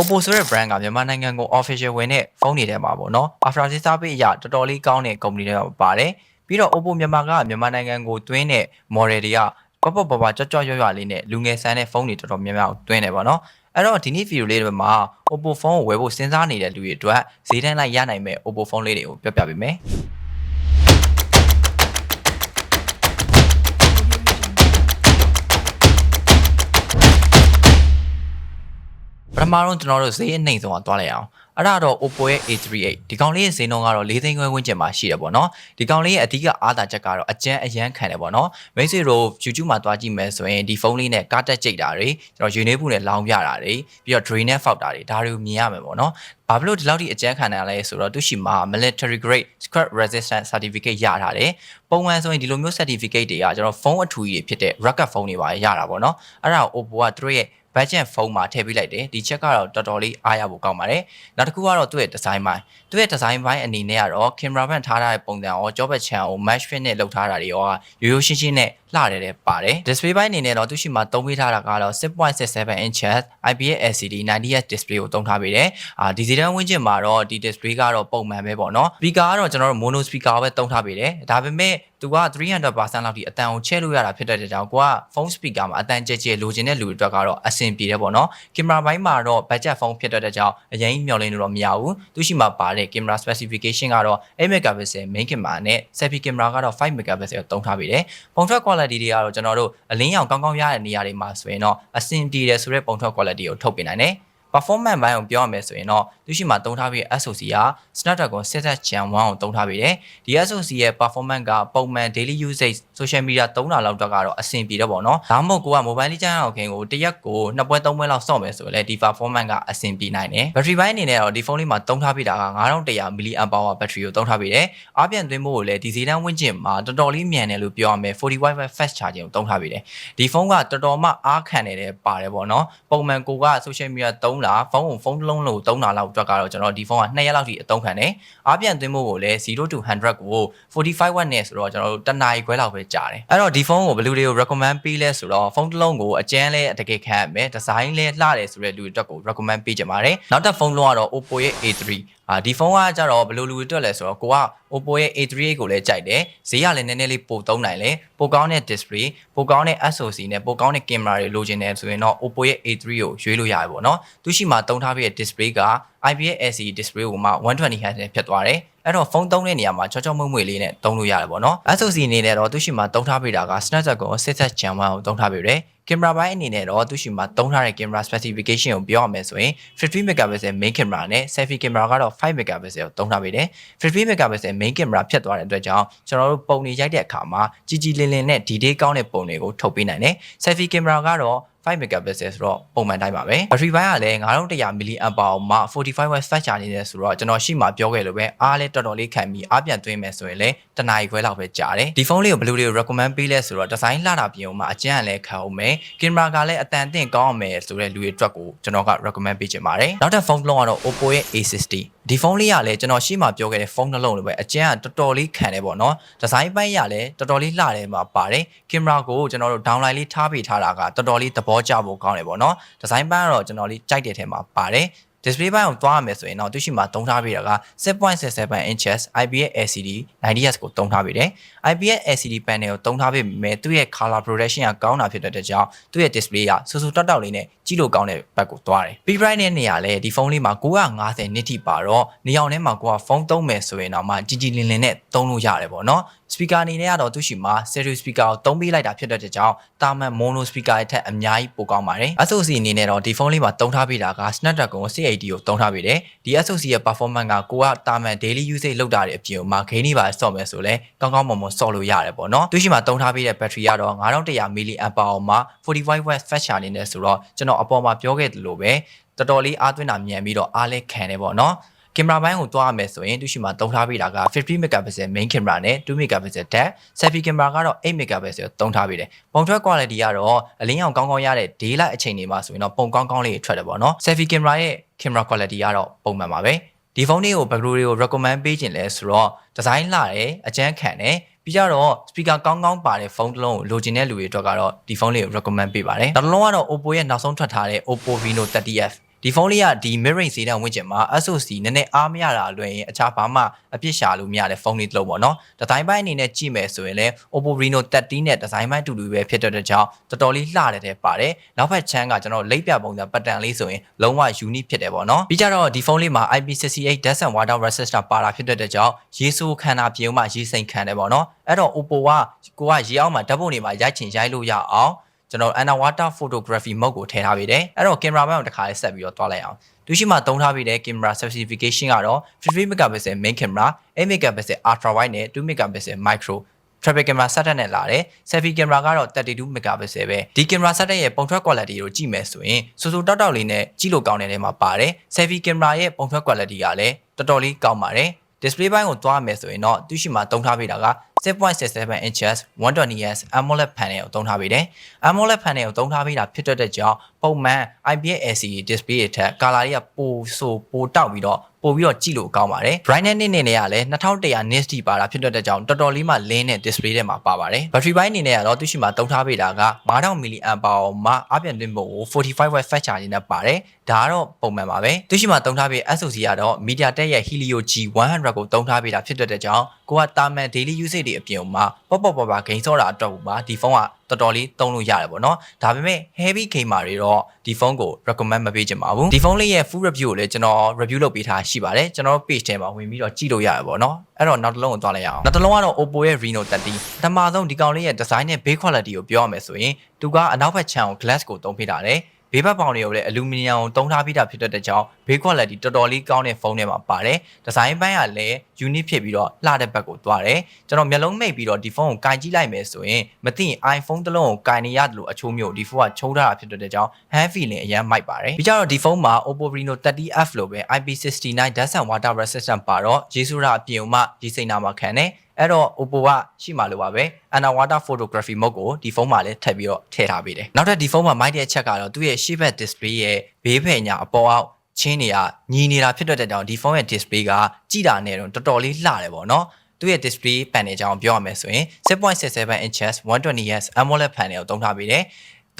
Oppo ဆိုတဲ့ brand ကမြန်မာနိုင်ငံကို official ဝင်တဲ့ဖုန်းတွေထဲမှာပေါ့နော် after sales service အရတော်တော်လေးကောင်းတဲ့ company တွေကပါတယ်ပြီးတော့ Oppo မြန်မာကမြန်မာနိုင်ငံကိုတွင်းတဲ့ model တွေကပပပပကြွကြွရွရွလေးနဲ့လူငယ်ဆန်းတဲ့ဖုန်းတွေတော်တော်များများကိုတွင်းတယ်ပေါ့နော်အဲ့တော့ဒီနေ့ video လေးတွေမှာ Oppo ဖုန်းကိုဝယ်ဖို့စဉ်းစားနေတဲ့လူတွေအတွက်ဈေးတန်းလိုက်ရနိုင်မဲ့ Oppo ဖုန်းလေးတွေကိုပြောပြပေးမယ် ပထမဆုံးကျွန်တော်တို့ဈေးအနှိမ့်ဆုံးကသွားလိုက်အောင်အဲ့ဒါတော့ Oppo ရဲ့ A38 ဒီကောင်လေးရဲ့ဈေးနှုန်းကတော့၄သိန်းခွဲဝန်းကျင်မှာရှိတယ်ပေါ့နော်ဒီကောင်လေးရဲ့အဓိကအားသာချက်ကတော့အကျန်းအရန်ခံတယ်ပေါ့နော်မိတ်ဆွေတို့ YouTube မှာတွားကြည့်မယ်ဆိုရင်ဒီဖုန်းလေးနဲ့ကားတက်ကြိတ်တာတွေကျွန်တော်ယူနေဘူးနဲ့လောင်းပြတာတွေပြီးတော့ drain နဲ့ fault တာတွေဒါတွေကိုမြင်ရမယ်ပေါ့နော်ဘာဖြစ်လို့ဒီလောက်ထိအကျန်းခံရလဲဆိုတော့သူရှိမှာ military grade scratch resistant certificate ရထားတယ်ပုံမှန်ဆိုရင်ဒီလိုမျိုး certificate တွေကကျွန်တော်ဖုန်းအထူကြီးတွေဖြစ်တဲ့ rugged ဖုန်းတွေပါရတာပေါ့နော်အဲ့ဒါကို Oppo ကသူတို့ရဲ့ budget ဖုန်းမှာထည့်ပေးလိုက်တယ်ဒီချက်ကတော့တော်တော်လေးအားရဖို့ကောင်းပါတယ်နောက်တစ်ခုကတော့သူ့ရဲ့ design ပိုင်းသူ့ရဲ့ design ပိုင်းအနေနဲ့ကတော့ camera band ထားထားတဲ့ပုံစံရောကြောဘက်ချန်ကို match fit နဲ့လုပ်ထားတာတွေရောရိုးရိုးရှင်းရှင်းနဲ့ လှတယ်တဲ့ပါတယ် display ပိုင်းအနေနဲ့တော့သူရှိမှာသုံးပေးထားတာကတော့6.67 inches IPS LCD 90Hz display ကိုသုံးထားပေးတယ်အာဒီစီတန်းဝင်းကျင်မှာတော့ဒီ display ကတော့ပုံမှန်ပဲပေါ့နော် speaker ကတော့ကျွန်တော်တို့ mono speaker ပဲသုံးထားပေးတယ်ဒါပေမဲ့သူက300%လောက်ထိအတန်ကိုချဲ့လို့ရတာဖြစ်တဲ့ကြောင့်ကိုကဖုန်း speaker မှာအတန်ကြဲကြဲလိုချင်တဲ့လူတွေအတွက်ကတော့အဆင်ပြေတယ်ပေါ့နော်ကင်မရာဘိုင်းမှာတော့ budget ဖုန်းဖြစ်တဲ့ကြောင့်အရင်မျှော်လင့်လို့တော့မရဘူးသူရှိမှာပါတဲ့ camera specification ကတော့8 megapixel main camera နဲ့ selfie camera ကတော့5 megapixel ကိုသုံးထားပေးတယ်ပုံထွက် quality တွေကတော့ကျွန်တော်တို့အလင်းရောင်ကောင်းကောင်းရတဲ့နေရာတွေမှာဆိုရင်တော့အဆင်ပြေတယ်ဆိုတဲ့ပုံထွက် quality ကိုထုတ်ပေးနိုင်တယ် performance ဘိုင်းကိုပြောရမယ်ဆိုရင်တော့သူရှိမှသုံးထားပြီး SoC က Snapdragon 7 Gen 1ကိုသုံးထားပြီးတယ်ဒီ SoC ရဲ့ performance ကပုံမှန် daily usage social media သုံးတာလောက်တော့ကတော့အဆင်ပြေတော့ပေါ့နော်ဒါမှမဟုတ်ကိုက mobile လေးကျန်းအောင်ခင်ကိုတရက်ကိုနှစ်ပွဲသုံးပွဲလောက်စော့မယ်ဆိုရင်လည်းဒီ performance ကအဆင်ပြေနိုင်တယ် battery ဘိုင်းအနေနဲ့တော့ဒီဖုန်းလေးမှာသုံးထားပြီးတာက9100 mAh battery ကိုသုံးထားပြီးတယ်အားပြန်သွင်းဖို့ကိုလည်းဒီဈေးတန်းဝန်းကျင်မှာတော်တော်လေးမြန်တယ်လို့ပြောရမယ်40 Wi-Fi fast charging ကိုသုံးထားပြီးတယ်ဒီဖုန်းကတော်တော်မှအားခံနေတယ်ပါတယ်ပေါ့နော်ပုံမှန်ကိုက social media သုံးတာဖုန်းကိုဖုန်းတစ်လုံးလို့သုံးတာလောက်အတွက်ကတော့ကျွန်တော်ဒီဖုန်းက2ရက်လောက်ထိအသုံးခံတယ်အားပြန်သွင်းဖို့ကိုလည်း0 to 100ကို45 watt နဲ့ဆိုတော့ကျွန်တော်တို့တနားရီခွဲလောက်ပဲကြာတယ်အဲ့တော့ဒီဖုန်းကိုဘယ်လူတွေကို recommend ပေးလဲဆိုတော့ဖုန်းတစ်လုံးကိုအကျန်းလဲတကယ်ခံရမယ်ဒီဇိုင်းလဲလှတယ်ဆိုတဲ့လူတွေအတွက်ကို recommend ပေးကြပါတယ်နောက်တစ်ဖုန်းလုံးကတော့ Oppo ရဲ့ A3 အာဒီဖုန်းကကြတော့ဘယ်လိုလူတွေအတွက်လဲဆိုတော့ကိုက Oppo ရဲ့ A38 ကိုလည်းကြိုက်တယ်ဈေးကလည်းနည်းနည်းလေးပိုသုံးနိုင်လေပိုကောင်းတဲ့ display ပိုကောင်းတဲ့ SoC နဲ့ပိုကောင်းတဲ့ camera တွေလိုချင်တယ်ဆိုရင်တော့ Oppo ရဲ့ A3 ကိုရွေးလို့ရတယ်ပေါ့နော်သူရှိမှသုံးထားပြတဲ့ display က IPS LCD display ကိုမှ 120Hz နဲ့ဖြတ်သွားတယ်အဲ့တော့ဖုန်းသုံးတဲ့နေရာမှာချောချောမွေ့မွေ့လေးနဲ့သုံးလို့ရတယ်ပေါ့နော် SoC အနေနဲ့တော့သူရှိမှသုံးထားပြတာက Snapdragon 6 Gen 1ကိုသုံးထားပြတယ်ကင်မရာဘိုင်းအနေနဲ့တော့သူရှိမှာသုံးထားတဲ့ camera specification ကိုပြောရမယ်ဆိုရင်50 megapixel main camera နဲ့ selfie camera ကတော့5 megapixel ကိုသုံးထားပေးတယ်50 megapixel main camera ဖြတ်သွားတဲ့အတွက်ကြောင့်ကျွန်တော်တို့ပုံတွေရိုက်တဲ့အခါမှာကြီးကြီးလင်းလင်းနဲ့ detail ကောင်းတဲ့ပုံတွေကိုထုတ်ပေးနိုင်တယ် selfie camera ကတော့5 megapixel ဆိုတော့ပုံမှန်တိုင်းပါပဲ battery ဘိုင်းကလည်း9100 mAh မှာ45 watt fast charge နေတယ်ဆိုတော့ကျွန်တော်ရှိမှပြောခဲ့လို့ပဲအားလည်းတော်တော်လေးခံပြီးအားပြန်သွင်းမယ်ဆိုရင်လည်းတနားရီခွဲလောက်ပဲကြာတယ်ဒီဖုန်းလေးကိုဘယ်လိုလေး recommend ပေးလဲဆိုတော့ design လှတာပြင်အောင်မှာအကျန်းလည်းခံအောင်မယ်ကင်မရာကလည်းအတန်အသင့်ကောင်းအောင်မယ်ဆိုတဲ့လူတွေအတွက်ကိုကျွန်တော်က recommend ပေးချင်ပါတယ်နောက်တစ်ဖုန်းတစ်လုံးကတော့ Oppo ရဲ့ A60 ဒီဖုန်းလေးကလည်းကျွန်တော်ရှေ့မှာပြောခဲ့တဲ့ဖုန်းနှလုံးလိုပဲအကျန်းကတော်တော်လေးခံတယ်ပေါ့နော်ဒီဇိုင်းပိုင်းရလည်းတော်တော်လေးလှတယ်မှာပါတယ်ကင်မရာကိုကျွန်တော်တို့ downline လေးထားပေးထားတာကတော်တော်လေးသဘောကျဖို့ကောင်းတယ်ပေါ့နော်ဒီဇိုင်းပိုင်းကတော့ကျွန်တော်လေးကြိုက်တဲ့ထဲမှာပါတယ် display ဘိုင်းကိုသွားရမယ်ဆိုရင်တော့သူရှိမှာသုံးထားပေးတာက6.67 inches IPS LCD 90Hz ကိုသုံးထားပေးတယ် IPS LCD panel ကိုသုံးထားပေးမယ်သူ့ရဲ့ color protection ကကောင်းတာဖြစ်တဲ့ကြောင့်သူ့ရဲ့ display ကဆူဆူတောက်တောက်လေးနဲ့ကြည့်လို့ကောင်းတဲ့ဘက်ကိုသွားတယ် P price နဲ့နေရာလဲဒီဖုန်းလေးမှာ950နစ်ထိပါတော့နေအောင်ထဲမှာကိုကဖုန်းသုံးမယ်ဆိုရင်တော့မှကြီးကြီးလင်းလင်းနဲ့သုံးလို့ရတယ်ပေါ့နော် speaker အနေနဲ့ကတော့သူရှိမှာ stereo speaker ကိုသုံးပေးလိုက်တာဖြစ်တဲ့ကြောင့်တာမန် mono speaker ရဲ့ထက်အများကြီးပိုကောင်းပါတယ် SoC အနေနဲ့တော့ဒီဖုန်းလေးမှာသုံးထားပေးတာက Snapdragon 680ကိုသုံးထားပေးတယ်ဒီ SoC ရဲ့ performance ကကိုကတာမန် daily usage လောက်တာတဲ့အပြင်မှာ gain တွေပါဆော့မယ်ဆိုလဲကောင်းကောင်းမွန်မွန်ဆော့လို့ရတယ်ပေါ့နော်သူရှိမှာသုံးထားပေးတဲ့ battery ကတော့9100 mAh မှာ45 watt fast charge နေတယ်ဆိုတော့ကျွန်တော်အပေါ်မှာပြောခဲ့သလိုပဲတော်တော်လေးအားသွင်းတာမြန်ပြီးတော့အားလဲခံတယ်ပေါ့နော်ကင်မရာဘိုင်းကိုတွားရမယ်ဆိုရင်သူရှိမှာသုံးထားပေးတာက50 megapixel main camera နဲ့2 megapixel depth selfie camera ကတော့8 megapixel သုံးထားပေးတယ်ပုံထွက် quality ကတော့အလင်းရောင်ကောင်းကောင်းရတဲ့ daylight အချိန်တွေမှာဆိုရင်တော့ပုံကောင်းကောင်းလေးထွက်တယ်ပေါ့နော် selfie camera ရဲ့ camera quality ကတော့ပုံမှန်ပါပဲ ဒီဖုန်းလေးကိုဘယ်လိုတွေကို recommend ပေးခြင်းလဲဆိုတော့ design လှတယ်အကျန်းခံတယ်ပြီးကြတော့ speaker ကောင်းကောင်းပါတဲ့ဖုန်းတစ်လုံးကိုလိုချင်တဲ့လူတွေအတွက်ကတော့ဒီဖုန်းလေးကို recommend ပေးပါတယ်နောက်တစ်လုံးကတော့ Oppo ရဲ့နောက်ဆုံးထွက်ထားတဲ့ Oppo Reno 30F ဒီဒီဖုန်းလေးကဒီ mid range ဈေးတန်းဝင့်ကျင်မှာ SoC နည်းနည်းအားမရတာလွယ်ရင်အခြားဘာမှအပြစ်ရှာလို့မရတဲ့ဖုန်းလေးတစ်လုံးပေါ့နော်ဒီဇိုင်းပိုင်းအနေနဲ့ကြည့်မယ်ဆိုရင်လည်း Oppo Reno 13နဲ့ဒီဇိုင်းပိုင်းတူတူပဲဖြစ်တဲ့ကြောင့်တော်တော်လေးလှတဲ့တဲ့ပါတယ်နောက်ဘက်ချမ်းကကျွန်တော်လိပ်ပြပုံစံပတ်တန်လေးဆိုရင်လုံးဝ unique ဖြစ်တယ်ပေါ့နော်ပြီးကြတော့ဒီဖုန်းလေးမှာ IP68 dust and water resistor ပါတာဖြစ်တဲ့ကြောင့်ရေဆိုးခန္ဓာပြုံးမှရေစိမ်ခံတယ်ပေါ့နော်အဲ့တော့ Oppo ကကိုကရေအောက်မှာဓာတ်ပုံတွေမှာရိုက်ချင်ရိုက်လို့ရအောင် ကျွန်တော် underwater photography mode ကိုထည့်ထားပေးတယ်အဲ့တော့ camera man ကိုတစ်ခါလေးဆက်ပြီးတော့တွားလိုက်အောင်သူရှိမှသုံးထားပေးတဲ့ camera specification ကတော့50 megapixel main camera 8 megapixel ultra wide နဲ့2 megapixel micro traffic camera setup နဲ့လာတယ် selfie camera ကတော့32 megapixel ပဲဒီ camera setup ရဲ့ပုံထွက် quality ကိုကြည့်မယ်ဆိုရင်စူစူတောက်တောက်လေးနဲ့ကြည့်လို့ကောင်းတဲ့နေရာမှာပါတယ် selfie camera ရဲ့ပုံထွက် quality ကလည်းတော်တော်လေးကောင်းပါတယ် display ဘိုင်းကိုသွားမယ်ဆိုရင်တော့သူရှိမှတုံးထားပေးတာက 6.67 inches 120Hz AMOLED panel ကိုတုံးထားပေးတယ်။ AMOLED panel ကိုတုံးထားပေးတာဖြစ်တဲ့ကြောင့် ပုံမှန် IPS LCD display တွေထက် color တွေကပိုဆိုပိုတောက်ပြီးတော့ပို့ပြီးတော့ကြည့်လို့ကောင်းပါတယ်။ brightness နဲ့နေနဲ့ကလည်း2100 nits တိပါတာဖြစ်တဲ့ကြောင့်တော်တော်လေးမှလင်းတဲ့ display ထဲမှာပါပါတယ်။ battery ဘိုင်းအနေနဲ့ကတော့သူရှိမှတုံးထားပေးတာက9000 mAh မှာအပြင်သွင်းဖို့45 watt fast charging နဲ့ပါတယ်။ဒါကတော့ပုံမှန်ပါပဲ။သူရှိမှတုံးထားပေး SoC ကတော့ MediaTek ရဲ့ Helio G100 ကိုတုံးထားပေးတာဖြစ်တဲ့ကြောင့်ကိုကတာမန် daily usage တွေအပြင်မှာပေါ့ပေါ့ပေါ့ပါဂိမ်းစောတာအတွက်ပါဒီဖုန်းကတော်တော်လေးသုံးလို့ရတယ်ပေါ့နော်ဒါပေမဲ့ heavy gamer တွေတော့ဒီဖုန်းကို recommend မပေးချင်ပါဘူးဒီဖုန်းလေးရဲ့ full review ကိုလည်းကျွန်တော် review လုပ်ပေးထားရှိပါတယ်ကျွန်တော်တို့ page ထဲမှာဝင်ပြီးတော့ကြည့်လို့ရတယ်ပေါ့နော်အဲ့တော့နောက်တစ်လုံးကိုသွားလိုက်ရအောင်နောက်တစ်လုံးကတော့ Oppo ရဲ့ Reno 30တမဆုံးဒီကောင်လေးရဲ့ design နဲ့ build quality ကိုပြောရမယ်ဆိုရင်သူကအနောက်ဘက်ခြမ်းကို glass ကိုသုံးပေးတာတယ်ဘေးဘက်ပေါင်တွေကိုလည်းအလူမီနီယံကိုတုံးထားပြီးတာဖြစ်တဲ့ကြောင့်ဘေး quality တော်တော်လေးကောင်းတဲ့ဖုန်းထဲမှာပါတယ်ဒီဇိုင်းပိုင်းကလည်း unique ဖြစ်ပြီးတော့လှတဲ့ဘက်ကိုသွားတယ်ကျွန်တော်မျက်လုံးမိတ်ပြီးတော့ဒီဖုန်းကိုကင်ကြည့်လိုက်မယ်ဆိုရင်မသိရင် iPhone တစ်လုံးကိုကင်နေရတယ်လို့အချိုးမျိုးဒီဖုန်းကချုံးထားတာဖြစ်တဲ့ကြောင့် hand feeling အရင်မိုက်ပါတယ်ပြီးကြတော့ဒီဖုန်းမှာ Oppo Reno 30F လို့ပဲ IP69 dust and water resistant ပါတော့ရေဆိုးတာအပြင်မှရေစိမ့်တာမှာခံတယ်အဲ့တော့ Oppo ကရှိမှလို့ပါပဲ underwater photography mode ကိုဒီဖုန်းမှာလည်းထည့်ပြီးတော့ထည့်ထားပေးတယ်နောက်ထပ်ဒီဖုန်းမှာမိုက်တဲ့အချက်ကတော့သူ့ရဲ့ရှေ့ဘက် display ရဲ့ဘေးဖယ်ညာအပေါ်အောက် ချင်းတွေကညီနေတာဖြစ်တဲ့ကြောင့်ဒီဖုန်းရဲ့ display ကကြည့်တာနဲ့တော့တော်တော်လေးလှတယ်ပေါ့နော်သူ့ရဲ့ display panel ကြောင့်ပြောရမယ်ဆိုရင်6.67 inches 120Hz AMOLED panel ကိုသုံးထားပေးတယ်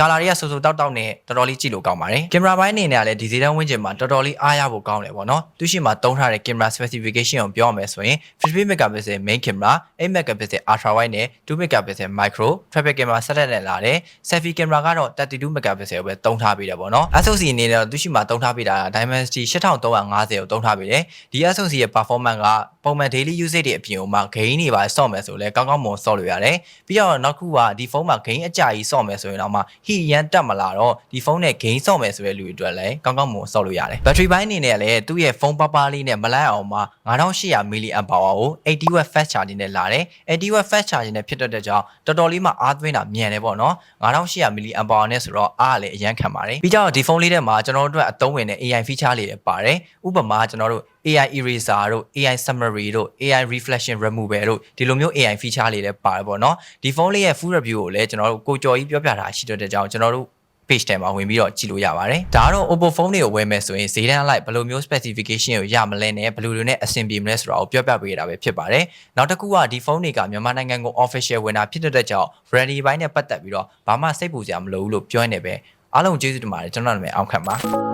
ကာလာတွေကဆူဆူတောက်တောက်နဲ့တော်တော်လေးကြည့်လို့ကောင်းပါတယ်ကင်မရာပိုင်းအနေနဲ့ကလည်းဒီဈေးတန်းဝင်းကျင်မှာတော်တော်လေးအားရဖို့ကောင်းတယ်ပေါ့နော်သူရှိမှာတုံးထားတဲ့ကင်မရာ specification ကိုပြောရမယ်ဆိုရင်50 megapixel main camera 8 megapixel ultra wide နဲ့2 megapixel micro traffic camera setup နဲ့လာတယ် selfie camera ကတော့32 megapixel ကိုပဲတုံးထားပေးတယ်ပေါ့နော် SoC အနေနဲ့တော့သူရှိမှာတုံးထားပေးတာ Dimensity 8350ကိုတုံးထားပေးတယ်ဒီ SoC ရဲ့ performance ကပုံမှန် daily usage တွေအပြင်မှာ gain တွေပါဆော့မယ်ဆိုလဲကောင်းကောင်းမွန်ဆော့လို့ရတယ်ပြီးတော့နောက်ခုကဒီဖုန်းမှာ gain အကြကြီးဆော့မယ်ဆိုရင်တော့မှ heat ရန်တက်မလာတော့ဒီဖုန်းနဲ့ gain ဆော့မယ်ဆိုတဲ့လူတွေအတွက်လည်းကောင်းကောင်းမွန်ဆော့လို့ရတယ် battery ဘိုင်းအနေနဲ့လည်းသူ့ရဲ့ဖုန်းပပလေးနဲ့မလိုက်အောင်မှာ9800 mAh ကို80 watt fast charging နဲ့လာတယ်80 watt fast charging နဲ့ဖြစ်တဲ့ကြောင့်တော်တော်လေးမှအားသွင်းတာမြန်တယ်ပေါ့နော်9800 mAh နဲ့ဆိုတော့အားလည်းအရန်ခံပါတယ်ပြီးတော့ဒီဖုန်းလေးထဲမှာကျွန်တော်တို့အတွက်အသုံးဝင်တဲ့ AI feature လေးတွေပါတယ်ဥပမာကျွန်တော်တို့ AI eraser တို့ AI summary တို့ AI reflection removal တို့ဒီလိုမျိုး AI feature လေးလည်းပါတယ်ပေါ့နော်ဒီဖုန်းလေးရဲ့ full review ကိုလည်းကျွန်တော်တို့ကိုကြော်ကြီးပြောပြတာရှိတဲ့ကြောင့်ကျွန်တော်တို့ page ထဲမှာဝင်ပြီးတော့ကြည့်လို့ရပါတယ်။ဒါကတော့ Oppo phone တွေကိုဝယ်မယ်ဆိုရင်ဈေးတန်းလိုက်ဘယ်လိုမျိုး specification ကိုရမလဲနဲ့ဘယ်လိုတွေနဲ့အဆင်ပြေမလဲဆိုတာကိုပြောပြပေးတာပဲဖြစ်ပါတယ်။နောက်တစ်ခုကဒီဖုန်းတွေကမြန်မာနိုင်ငံကို official ဝင်တာဖြစ်တဲ့ကြောင့် branding ဘိုင်းနဲ့ပတ်သက်ပြီးတော့ဘာမှစိတ်ပူစရာမလိုဘူးလို့ပြောနေပဲ။အားလုံးကျေးဇူးတင်ပါတယ်ကျွန်တော်နာမည်အောင်ခံပါ။